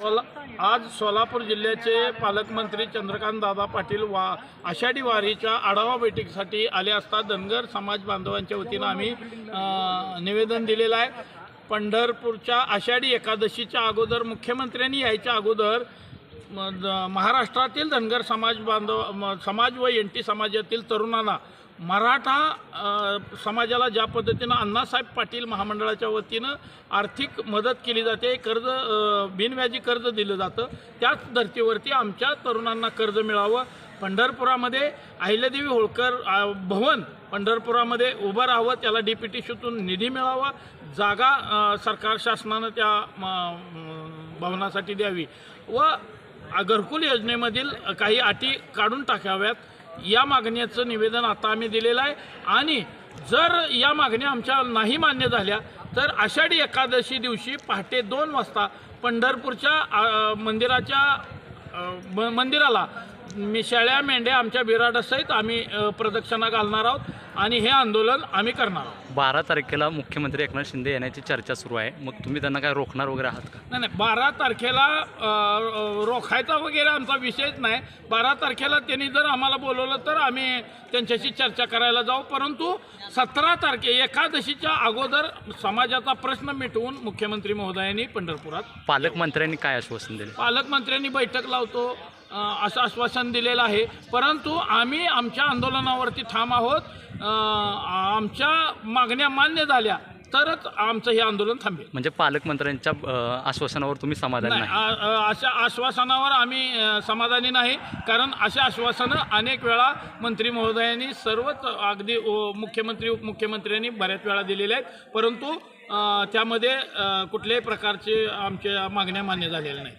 सोला आज सोलापूर जिल्ह्याचे पालकमंत्री चंद्रकांत दादा पाटील वा आषाढी वारीच्या आढावा बैठकीसाठी आले असता धनगर समाज बांधवांच्या वतीनं आम्ही निवेदन दिलेलं आहे. पंढरपूरच्या आषाढी एकादशीच्या अगोदर मुख्यमंत्र्यांनी यायच्या अगोदर महाराष्ट्रातील धनगर समाज बांधव म- समाज व एन टी समाजातील तरुणांना मराठा समाजाला ज्या पद्धतीनं अण्णासाहेब पाटील महामंडळाच्या वतीनं आर्थिक मदत केली जाते कर्ज बिनव्याजी कर्ज दिलं जातं त्याच धर्तीवरती आमच्या तरुणांना कर्ज मिळावं. पंढरपुरामध्ये अहिल्यादेवी होळकर भवन पंढरपुरामध्ये उभं राहावं त्याला डी पी टी शूतून निधी मिळावा जागा सरकार शासनानं त्या म, भवनासाठी द्यावी व घरकुल योजनेमधील काही अटी काढून टाकाव्यात. या मागण्याचं निवेदन आता आम्ही दिलेलं आहे. आणि जर या मागण्या आमच्या नाही मान्य झाल्या तर आषाढी एकादशी दिवशी पहाटे दोन वाजता पंढरपूरच्या मंदिराच्या मंदिराला मी शेळ्या मेंढ्या आमच्या बिराडासहित आम्ही प्रदक्षिणा घालणार आहोत आणि हे आंदोलन आम्ही करणार आहोत. बारा तारखेला मुख्यमंत्री एकनाथ शिंदे येण्याची चर्चा सुरू आहे. मग तुम्ही त्यांना काय रोखणार वगैरे आहात का? नाही नाही बारा तारखेला रोखायचा वगैरे आमचा विषयच नाही. बारा तारखेला त्यांनी जर आम्हाला बोलवलं तर आम्ही त्यांच्याशी चर्चा करायला जाऊ. परंतु सतरा तारखे एकादशीच्या अगोदर समाजाचा प्रश्न मिटवून मुख्यमंत्री महोदयांनी पंढरपुरात पालकमंत्र्यांनी काय आश्वासन दिले? पालकमंत्र्यांनी बैठक लावतो. असं आश्वासन दिलेलं आहे. परंतु आम्ही आमच्या आंदोलनावरती ठाम आहोत. आमच्या मागण्या मान्य झाल्या तरच आमचं हे आंदोलन थांबेल. म्हणजे पालकमंत्र्यांच्या आश्वासनावर तुम्ही समाधानी नाही आ- अशा आश्वासनावर आम्ही अ, समाधानी नाही. कारण अशा आश्वासनं अनेक वेळा मंत्री महोदयांनी सर्वच अगदी अ, मुख्यमंत्री उपमुख्यमंत्र्यांनी बऱ्याच वेळा दिलेले आहेत. परंतु अ, त्यामध्ये अ, कुठल्याही प्रकारचे आमच्या मागण्या मान्य झालेल्या नाही